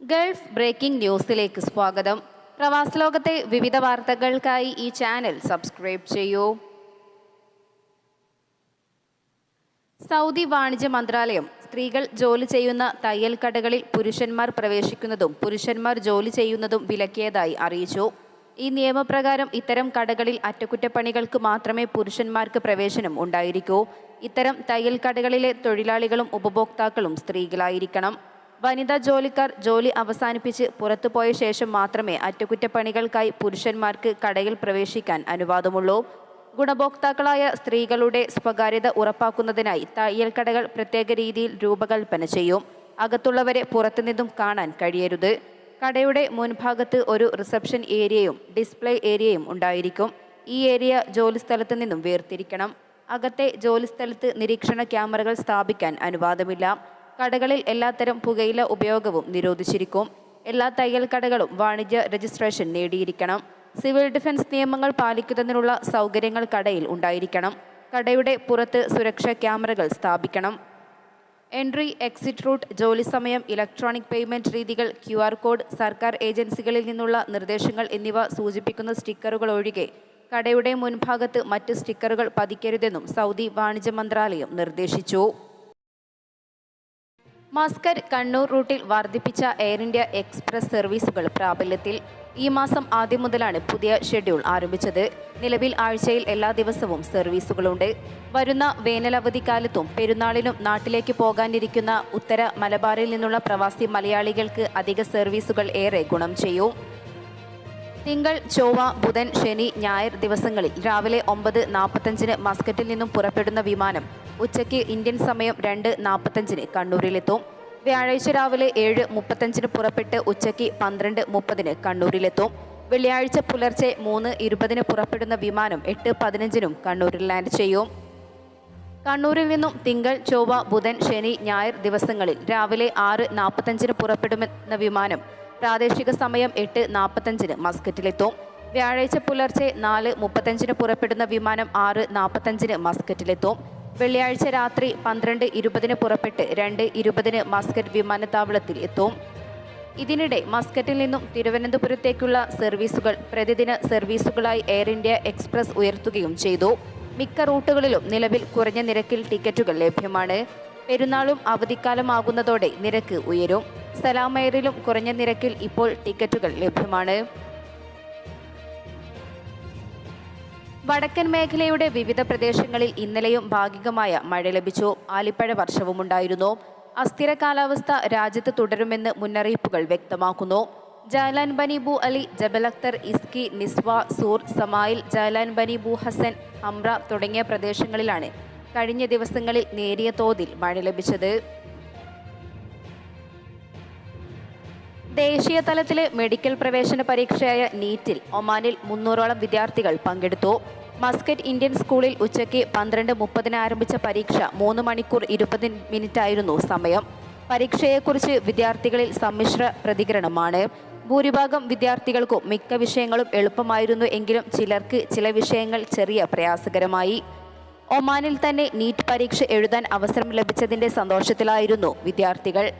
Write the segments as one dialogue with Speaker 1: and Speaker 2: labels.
Speaker 1: Gulf breaking ന്യൂസിലേക്ക് സ്വാഗതം. പ്രവാസ ലോകത്തെ വിവിധ വാർത്തകൾക്കായി ഈ ചാനൽ സബ്സ്ക്രൈബ് ചെയ്യൂ. സൗദി വാണിജ്യ മന്ത്രാലയം സ്ത്രീകൾ ജോലി ചെയ്യുന്ന തയ്യൽ കടകളിൽ പുരുഷന്മാർ പ്രവേശിക്കുന്നതും പുരുഷന്മാർ ജോലി ചെയ്യുന്നതും വിലക്കിയതായി അറിയിച്ചു. ഈ നിയമപ്രകാരം ഇത്തരം കടകളിൽ അറ്റകുറ്റപ്പണികൾക്ക് മാത്രമേ പുരുഷന്മാർക്ക് പ്രവേശനം ഉണ്ടായിരിക്കൂ. ഇത്തരം തയ്യൽ കടകളിലെ തൊഴിലാളികളും ഉപഭോക്താക്കളും സ്ത്രീകളായിരിക്കണം. വനിതാ ജോലിക്കാർ ജോലി അവസാനിപ്പിച്ച് പുറത്തുപോയ ശേഷം മാത്രമേ അറ്റകുറ്റപ്പണികൾക്കായി പുരുഷന്മാർക്ക് കടയിൽ പ്രവേശിക്കാൻ അനുവാദമുള്ളൂ. ഗുണഭോക്താക്കളായ സ്ത്രീകളുടെ സ്വകാര്യത ഉറപ്പാക്കുന്നതിനായി തയ്യൽ കടകൾ പ്രത്യേക രീതിയിൽ രൂപകൽപ്പന ചെയ്യും. അകത്തുള്ളവരെ പുറത്തുനിന്നും കാണാൻ കഴിയരുത്. കടയുടെ മുൻഭാഗത്ത് ഒരു റിസപ്ഷൻ ഏരിയയും ഡിസ്പ്ലേ ഏരിയയും ഉണ്ടായിരിക്കും. ഈ ഏരിയ ജോലിസ്ഥലത്ത് നിന്നും വേർതിരിക്കണം. അകത്തെ ജോലിസ്ഥലത്ത് നിരീക്ഷണ ക്യാമറകൾ സ്ഥാപിക്കാൻ അനുവാദമില്ല. കടകളിൽ എല്ലാത്തരം പുകയില ഉപയോഗവും നിരോധിച്ചിരിക്കും. എല്ലാ തയ്യൽ കടകളും വാണിജ്യ രജിസ്ട്രേഷൻ നേടിയിരിക്കണം. സിവിൽ ഡിഫൻസ് നിയമങ്ങൾ പാലിക്കുന്നതിനുള്ള സൗകര്യങ്ങൾ കടയിൽ ഉണ്ടായിരിക്കണം. കടയുടെ പുറത്ത് സുരക്ഷാ ക്യാമറകൾ സ്ഥാപിക്കണം. എൻട്രി എക്സിറ്റ് റൂട്ട് ജോലി സമയം ഇലക്ട്രോണിക് പേയ്മെന്റ് രീതികൾ ക്യു ആർ കോഡ് സർക്കാർ ഏജൻസികളിൽ നിന്നുള്ള നിർദ്ദേശങ്ങൾ എന്നിവ സൂചിപ്പിക്കുന്ന സ്റ്റിക്കറുകൾ ഒഴികെ കടയുടെ മുൻഭാഗത്ത് മറ്റ് സ്റ്റിക്കറുകൾ പതിക്കരുതെന്നും സൗദി വാണിജ്യ മന്ത്രാലയം നിർദ്ദേശിച്ചു. മസ്കറ്റ് കണ്ണൂർ റൂട്ടിൽ വർദ്ധിപ്പിച്ച എയർ ഇന്ത്യ എക്സ്പ്രസ് സർവീസുകൾ പ്രാബല്യത്തിൽ ഈ മാസം ആദ്യം മുതലാണ് പുതിയ ഷെഡ്യൂൾ ആരംഭിച്ചത്. നിലവിൽ ആഴ്ചയിൽ എല്ലാ ദിവസവും സർവീസുകളുണ്ട്. വരുന്ന വേനലവധിക്കാലത്തും പെരുന്നാളിനും നാട്ടിലേക്ക് പോകാനിരിക്കുന്ന ഉത്തര മലബാറിൽ നിന്നുള്ള പ്രവാസി മലയാളികൾക്ക് അധിക സർവീസുകൾ ഏറെ ഗുണം ചെയ്യും. തിങ്കൾ ചൊവ്വ ബുധൻ ശനി ഞായർ ദിവസങ്ങളിൽ രാവിലെ ഒമ്പത് നാൽപ്പത്തഞ്ചിന് മസ്കറ്റിൽ നിന്നും പുറപ്പെടുന്ന വിമാനം ഉച്ചയ്ക്ക് ഇന്ത്യൻ സമയം രണ്ട് നാൽപ്പത്തഞ്ചിന് കണ്ണൂരിലെത്തും. വ്യാഴാഴ്ച രാവിലെ ഏഴ് മുപ്പത്തഞ്ചിന് പുറപ്പെട്ട് ഉച്ചയ്ക്ക് പന്ത്രണ്ട് മുപ്പതിന് കണ്ണൂരിലെത്തും. വെള്ളിയാഴ്ച പുലർച്ചെ മൂന്ന് ഇരുപതിന് പുറപ്പെടുന്ന വിമാനം എട്ട് പതിനഞ്ചിനും കണ്ണൂരിൽ ലാൻഡ് ചെയ്യും. കണ്ണൂരിൽ നിന്നും തിങ്കൾ ചൊവ്വ ബുധൻ ശനി ഞായർ ദിവസങ്ങളിൽ രാവിലെ ആറ് നാൽപ്പത്തഞ്ചിന് പുറപ്പെടുമെന്ന വിമാനം പ്രാദേശിക സമയം എട്ട് നാൽപ്പത്തഞ്ചിന് മസ്കറ്റിലെത്തും. വ്യാഴാഴ്ച പുലർച്ചെ നാല് മുപ്പത്തഞ്ചിന് പുറപ്പെടുന്ന വിമാനം ആറ് നാൽപ്പത്തഞ്ചിന് മസ്കറ്റിലെത്തും. വെള്ളിയാഴ്ച രാത്രി പന്ത്രണ്ട് ഇരുപതിന് പുറപ്പെട്ട് രണ്ട് ഇരുപതിന് മസ്കറ്റ് വിമാനത്താവളത്തിൽ എത്തും. ഇതിനിടെ മസ്കറ്റിൽ നിന്നും തിരുവനന്തപുരത്തേക്കുള്ള സർവീസുകൾ പ്രതിദിന സർവീസുകളായി എയർ ഇന്ത്യ എക്സ്പ്രസ് ഉയർത്തുകയും ചെയ്തു. മിക്ക റൂട്ടുകളിലും നിലവിൽ കുറഞ്ഞ നിരക്കിൽ ടിക്കറ്റുകൾ ലഭ്യമാണ്. പെരുന്നാളും അവധിക്കാലമാകുന്നതോടെ നിരക്ക് ഉയരും. സലാമയറിലും കുറഞ്ഞ നിരക്കിൽ ഇപ്പോൾ ടിക്കറ്റുകൾ ലഭ്യമാണ്. വടക്കൻ മേഖലയുടെ വിവിധ പ്രദേശങ്ങളിൽ ഇന്നലെയും ഭാഗികമായ മഴ ലഭിച്ചു. ആലിപ്പഴ വർഷവുമുണ്ടായിരുന്നു. അസ്ഥിര കാലാവസ്ഥ രാജ്യത്ത് തുടരുമെന്ന് മുന്നറിയിപ്പുകൾ വ്യക്തമാക്കുന്നു. ജാലാൻ ബനി ബു അലി ജബൽ ഇസ്കി നിസ്വ സൂർ സമായിൽ ജാലാൻ ബനി ബു ഹസൻ ഹംറ തുടങ്ങിയ പ്രദേശങ്ങളിലാണ് കഴിഞ്ഞ ദിവസങ്ങളിൽ നേരിയ തോതിൽ മഴ ലഭിച്ചത്. ദേശീയ തലത്തിലെ മെഡിക്കൽ പ്രവേശന പരീക്ഷയായ നീറ്റിൽ ഒമാനിൽ മുന്നൂറോളം വിദ്യാർത്ഥികൾ പങ്കെടുത്തു. മസ്കറ്റ് ഇന്ത്യൻ സ്കൂളിൽ ഉച്ചയ്ക്ക് പന്ത്രണ്ട് മുപ്പതിന് ആരംഭിച്ച പരീക്ഷ മൂന്ന് മണിക്കൂർ ഇരുപത് മിനിറ്റായിരുന്നു സമയം. പരീക്ഷയെക്കുറിച്ച് വിദ്യാർത്ഥികളിൽ സമ്മിശ്ര പ്രതികരണമാണ്. ഭൂരിഭാഗം വിദ്യാർത്ഥികൾക്കും മിക്ക വിഷയങ്ങളും എളുപ്പമായിരുന്നു എങ്കിലും ചിലർക്ക് ചില വിഷയങ്ങൾ ചെറിയ പ്രയാസകരമായി. ഒമാനിൽ തന്നെ നീറ്റ് പരീക്ഷ എഴുതാൻ അവസരം ലഭിച്ചതിന്റെ സന്തോഷത്തിലായിരുന്നു വിദ്യാർത്ഥികൾ.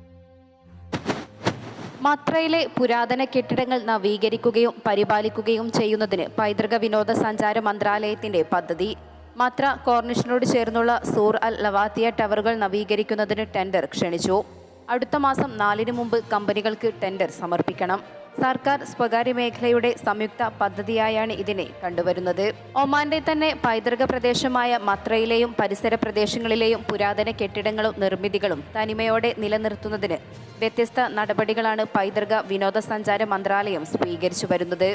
Speaker 1: മത്രയിലെ പുരാതന കെട്ടിടങ്ങൾ നവീകരിക്കുകയും പരിപാലിക്കുകയും ചെയ്യുന്നതിന് പൈതൃക വിനോദസഞ്ചാര മന്ത്രാലയത്തിന്റെ പദ്ധതി. മത്ര കോർണിഷനോട് ചേർന്നുള്ള സൂർ അൽ ലവാത്തിയ ടവറുകൾ നവീകരിക്കുന്നതിന് ടെൻഡർ ക്ഷണിച്ചു. അടുത്ത മാസം നാലിന് മുമ്പ് കമ്പനികൾക്ക് ടെൻഡർ സമർപ്പിക്കണം. സർക്കാർ സ്വകാര്യ മേഖലയുടെ സംയുക്ത പദ്ധതിയായാണ് ഇതിനെ കണ്ടുവരുന്നത്. ഒമാന്റെ തന്നെ പൈതൃക പ്രദേശമായ മത്രയിലെയും പരിസര പ്രദേശങ്ങളിലെയും പുരാതന കെട്ടിടങ്ങളും നിർമ്മിതികളും തനിമയോടെ നിലനിർത്തുന്നതിന് വ്യത്യസ്ത നടപടികളാണ് പൈതൃക വിനോദസഞ്ചാര മന്ത്രാലയം സ്വീകരിച്ചു വരുന്നത്.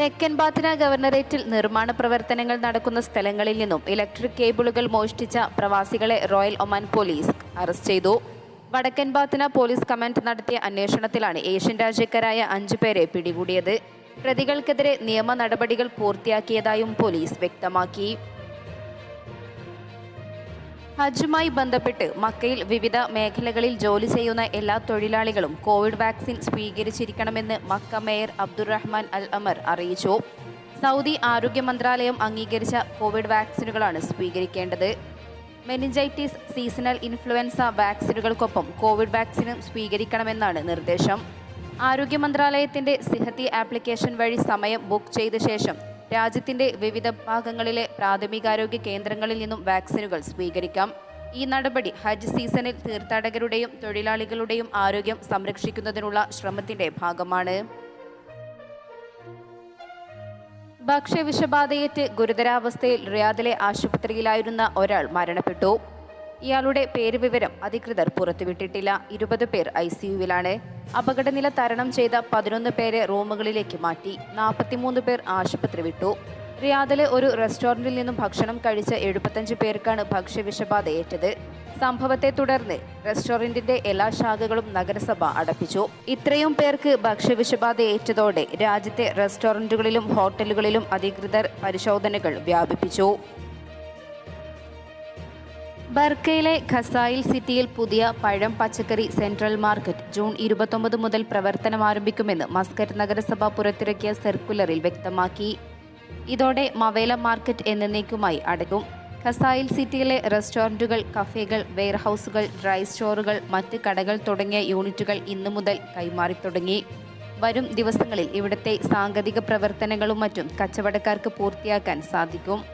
Speaker 1: തെക്കൻ ബാത്തിന ഗവർണറേറ്റിൽ നിർമ്മാണ പ്രവർത്തനങ്ങൾ നടക്കുന്ന സ്ഥലങ്ങളിൽ നിന്നും ഇലക്ട്രിക് കേബിളുകൾ മോഷ്ടിച്ച പ്രവാസികളെ റോയൽ ഒമാൻ പോലീസ് അറസ്റ്റ് ചെയ്തു. വടക്കൻ ബാത്തിന പോലീസ് കമാൻഡ് നടത്തിയ അന്വേഷണത്തിലാണ് ഏഷ്യൻ രാജ്യക്കാരായ അഞ്ചു പേരെ പിടികൂടിയത്. പ്രതികൾക്കെതിരെ നിയമ നടപടികൾ പൂർത്തിയാക്കിയതായും പോലീസ് വ്യക്തമാക്കി. ഹജ്ജുമായി ബന്ധപ്പെട്ട് മക്കയിൽ വിവിധ മേഖലകളിൽ ജോലി ചെയ്യുന്ന എല്ലാ തൊഴിലാളികളും COVID vaccine സ്വീകരിച്ചിരിക്കണമെന്ന് Mecca mayor Abdulrahman Al Amar അറിയിച്ചു. സൗദി ആരോഗ്യ മന്ത്രാലയം അംഗീകരിച്ച കോവിഡ് വാക്സിനുകളാണ് സ്വീകരിക്കേണ്ടത്. മെനിഞ്ചൈറ്റിസ് സീസണൽ ഇൻഫ്ലുവൻസ വാക്സിനുകൾക്കൊപ്പം കോവിഡ് വാക്സിനും സ്വീകരിക്കണമെന്നാണ് നിർദ്ദേശം. ആരോഗ്യ മന്ത്രാലയത്തിന്റെ സിഹത്തി ആപ്ലിക്കേഷൻ വഴി സമയം ബുക്ക് ചെയ്ത ശേഷം രാജ്യത്തിന്റെ വിവിധ ഭാഗങ്ങളിലെ പ്രാഥമികാരോഗ്യ കേന്ദ്രങ്ങളിൽ നിന്നും വാക്സിനുകൾ സ്വീകരിക്കാം. ഈ നടപടി ഹജ്ജ് സീസണിൽ തീർത്ഥാടകരുടെയും തൊഴിലാളികളുടെയും ആരോഗ്യം സംരക്ഷിക്കുന്നതിനുള്ള ശ്രമത്തിന്റെ ഭാഗമാണ്. ഭക്ഷ്യവിഷബാധയേറ്റ് ഗുരുതരാവസ്ഥയിൽ റിയാദിലെ ആശുപത്രിയിലായിരുന്ന ഒരാൾ മരണപ്പെട്ടു. ഇയാളുടെ പേര് വിവരം അധികൃതർ പുറത്തുവിട്ടിട്ടില്ല. ഇരുപത് പേർ ഐ സിയുവിലാണ് അപകടനില തരണം ചെയ്ത പതിനൊന്ന് പേരെ റൂമുകളിലേക്ക് മാറ്റി നാൽപ്പത്തിമൂന്ന് പേർ ആശുപത്രി വിട്ടു. റിയാദിലെ ഒരു റെസ്റ്റോറന്റിൽ നിന്നും ഭക്ഷണം കഴിച്ച എഴുപത്തഞ്ച് പേർക്കാണ് ഭക്ഷ്യവിഷബാധയേറ്റത്. സംഭവത്തെ തുടർന്ന് റെസ്റ്റോറന്റിന്റെ എല്ലാ ശാഖകളും നഗരസഭ അടപ്പിച്ചു. ഇത്രയും പേർക്ക് ഭക്ഷ്യവിഷബാധ ഏറ്റതോടെ രാജ്യത്തെ റെസ്റ്റോറന്റുകളിലും ഹോട്ടലുകളിലും അധികൃതർ പരിശോധനകൾ വ്യാപിപ്പിച്ചു. ബർക്കയിലെ ഖസായിൽ സിറ്റിയിൽ പുതിയ പഴം പച്ചക്കറി സെൻട്രൽ മാർക്കറ്റ് ജൂൺ ഇരുപത്തൊമ്പത് മുതൽ പ്രവർത്തനം ആരംഭിക്കുമെന്ന് മസ്കറ്റ് നഗരസഭ പുറത്തിറക്കിയ സർക്കുലറിൽ വ്യക്തമാക്കി. ഇതോടെ മവേല മാർക്കറ്റ് എന്നേക്കുമായി അടയ്ക്കും. ഖസായിൽ സിറ്റിയിലെ റെസ്റ്റോറന്റുകൾ കഫേകൾ വെയർഹൌസുകൾ ഡ്രൈ സ്റ്റോറുകൾ മറ്റ് കടകൾ തുടങ്ങിയ യൂണിറ്റുകൾ ഇന്നു മുതൽ കൈമാറി തുടങ്ങി. വരും ദിവസങ്ങളിൽ ഇവിടുത്തെ സാങ്കേതിക പ്രവർത്തനങ്ങളും മറ്റും കച്ചവടക്കാർക്ക് പൂർത്തിയാക്കാൻ സാധിക്കും.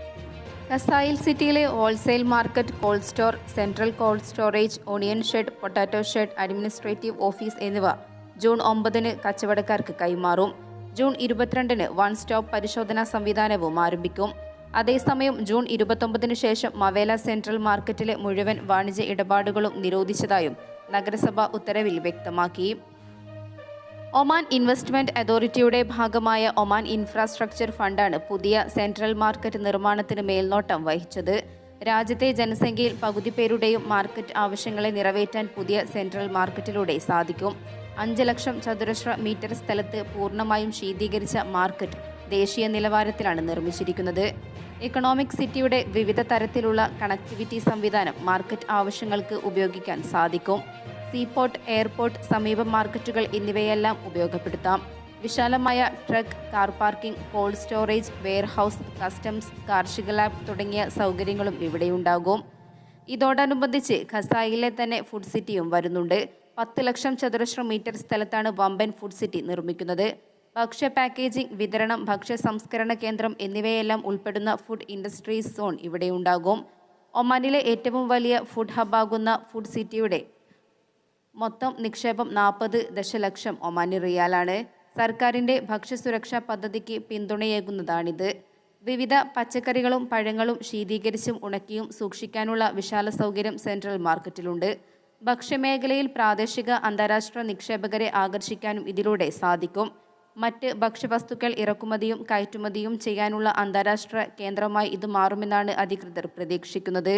Speaker 1: കസായിൽ സിറ്റിയിലെ wholesale market cold store central cold storage onion shed potato shed administrative office എന്നിവ ജൂൺ ഒമ്പതിന് കച്ചവടക്കാർക്ക് കൈമാറും. ജൂൺ ഇരുപത്തിരണ്ടിന് വൺ സ്റ്റോപ്പ് പരിശോധനാ സംവിധാനവും ആരംഭിക്കും. അതേസമയം ജൂൺ ഇരുപത്തൊമ്പതിന് ശേഷം മവേല സെൻട്രൽ മാർക്കറ്റിലെ മുഴുവൻ വാണിജ്യ ഇടപാടുകളും നിരോധിച്ചതായും നഗരസഭ ഉത്തരവിൽ വ്യക്തമാക്കി. ഒമാൻ ഇൻവെസ്റ്റ്മെന്റ് അതോറിറ്റിയുടെ ഭാഗമായ ഒമാൻ ഇൻഫ്രാസ്ട്രക്ചർ ഫണ്ടാണ് പുതിയ സെൻട്രൽ മാർക്കറ്റ് നിർമ്മാണത്തിന് മേൽനോട്ടം വഹിച്ചത്. രാജ്യത്തെ ജനസംഖ്യയിൽ പകുതി പേരുടെയും മാർക്കറ്റ് ആവശ്യങ്ങളെ നിറവേറ്റാൻ പുതിയ സെൻട്രൽ മാർക്കറ്റിലൂടെ സാധിക്കും. അഞ്ച് ലക്ഷം ചതുരശ്ര മീറ്റർ സ്ഥലത്ത് പൂർണമായും ശീതീകരിച്ച മാർക്കറ്റ് ദേശീയ നിലവാരത്തിലാണ് നിർമ്മിച്ചിരിക്കുന്നത്. ഇക്കണോമിക് സിറ്റിയുടെ വിവിധ തരത്തിലുള്ള കണക്ടിവിറ്റി സംവിധാനം മാർക്കറ്റ് ആവശ്യങ്ങൾക്ക് ഉപയോഗിക്കാൻ സാധിക്കും. സീപോർട്ട് എയർപോർട്ട് സമീപ മാർക്കറ്റുകൾ എന്നിവയെല്ലാം ഉപയോഗപ്പെടുത്താം. വിശാലമായ truck car parking cold storage warehouse customs കാർഷിക ലാബ് തുടങ്ങിയ സൗകര്യങ്ങളും ഇവിടെയുണ്ടാകും ഇതോടനുബന്ധിച്ച് ഖസായിലെ തന്നെ ഫുഡ് സിറ്റിയും വരുന്നുണ്ട്. പത്ത് ലക്ഷം ചതുരശ്ര മീറ്റർ സ്ഥലത്താണ് വമ്പൻ ഫുഡ് സിറ്റി നിർമ്മിക്കുന്നത്. ഭക്ഷ്യ പാക്കേജിംഗ് വിതരണം ഭക്ഷ്യ സംസ്കരണ കേന്ദ്രം എന്നിവയെല്ലാം ഉൾപ്പെടുന്ന ഫുഡ് ഇൻഡസ്ട്രീസ് സോൺ ഇവിടെ ഉണ്ടാകും. ഒമാനിലെ ഏറ്റവും വലിയ ഫുഡ് ഹബ്ബാകുന്ന ഫുഡ് സിറ്റിയുടെ മൊത്തം നിക്ഷേപം നാൽപ്പത് ദശലക്ഷം ഒമാനി റിയാലാണ്. സർക്കാരിന്റെ ഭക്ഷ്യസുരക്ഷാ പദ്ധതിക്ക് പിന്തുണയേകുന്നതാണിത്. വിവിധ പച്ചക്കറികളും പഴങ്ങളും ശീതീകരിച്ചും ഉണക്കിയും സൂക്ഷിക്കാനുള്ള വിശാല സൗകര്യം സെൻട്രൽ മാർക്കറ്റിലുണ്ട്. ഭക്ഷ്യമേഖലയിൽ പ്രാദേശിക അന്താരാഷ്ട്ര നിക്ഷേപകരെ ആകർഷിക്കാനും ഇതിലൂടെ സാധിക്കും. മറ്റ് ഭക്ഷ്യവസ്തുക്കൾ ഇറക്കുമതിയും കയറ്റുമതിയും ചെയ്യാനുള്ള അന്താരാഷ്ട്ര കേന്ദ്രമായി ഇത് മാറുമെന്നാണ് അധികൃതർ പ്രതീക്ഷിക്കുന്നത്.